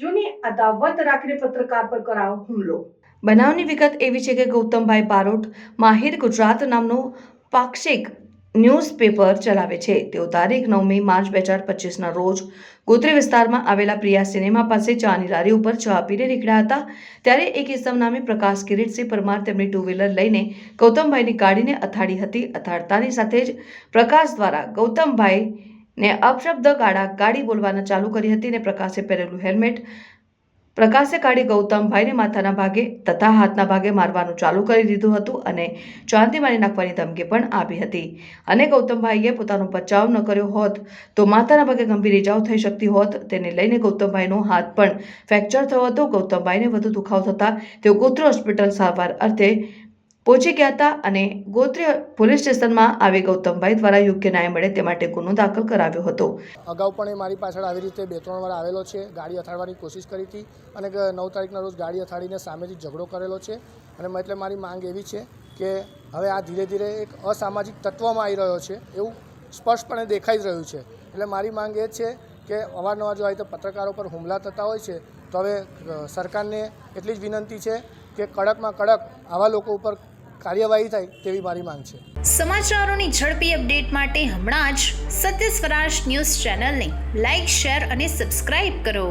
આવતા અદાવત રાખીને પત્રકાર પર કરાયો હુમલો. બનાવની વિગત એવી છે કે ગૌતમભાઈ બારોટ માહિર ગુજરાત નામનું પાક્ષિક ન્યૂઝપેપર ચલાવે છે. તેઓ તારીખ નવમી માર્ચ બે હજાર પચીસના રોજ ગોત્રી વિસ્તારમાં આવેલા પ્રિયા સિનેમા પાસે ચાની લારી ઉપર ચા પીને નીકળ્યા હતા. ત્યારે એક ઇસમ નામે પ્રકાશ કિરીટસિંહ પરમાર તેમની ટુ વ્હીલર લઈને ગૌતમભાઈની ગાડીને અથાડી હતી. અથાડતાની સાથે જ પ્રકાશ દ્વારા ગૌતમભાઈને અપશબ્દ ગાળા ગાડી બોલવાના ચાલુ કરી હતી અને પ્રકાશે પહેરેલું હેલ્મેટ. પ્રકાશે કાઢી ગૌતમભાઈને માથાના ભાગે તથા હાથના ભાગે મારવાનું ચાલુ કરી દીધું હતું અને ચાંદી મારી નાખવાની ધમકી પણ આપી હતી. અને ગૌતમભાઈએ પોતાનો બચાવ ન કર્યો હોત તો માથાના ભાગે ગંભીર ઇજાઓ થઈ શકતી હોત. તેને લઈને ગૌતમભાઈનો હાથ પણ ફ્રેક્ચર થયો હતો. ગૌતમભાઈને વધુ દુખાવો થતાં તેઓ ગોત્ર હોસ્પિટલ સારવાર અર્થે પહોંચી ગયા હતા અને ગોત્રી પોલીસ સ્ટેશનમાં આવી ગૌતમભાઈ દ્વારા યોગ્ય ન્યાય મળે તે માટે ગુનો દાખલ કરાવ્યો હતો. અગાઉ પણ એ મારી પાછળ આવી રીતે બે, ત્રણ વાર આવેલો છે. ગાડી અથાડવાની કોશિશ કરી હતી અને નવ તારીખના રોજ ગાડી અથાડીને સામેથી ઝઘડો કરેલો છે. અને એટલે મારી માંગ એવી છે કે હવે આ ધીરે ધીરે એક અસામાજિક તત્વમાં આવી રહ્યો છે. એવું સ્પષ્ટપણે દેખાઈ જ રહ્યું છે. એટલે મારી માંગ એ છે કે અવારનવાર જો આવી રીતે પત્રકારો પર હુમલા થતા હોય છે, તો હવે સરકારને એટલી જ વિનંતી છે કે કડકમાં કડક આવા લોકો ઉપર કાર્યવાહી થાય તેવી મારી માંગ છે. સમાચારોની ઝડપી અપડેટ માટે હમણાં જ સત્ય સ્વરાજ ન્યૂઝ ચેનલને લાઇક શેર અને સબસ્ક્રાઇબ કરો.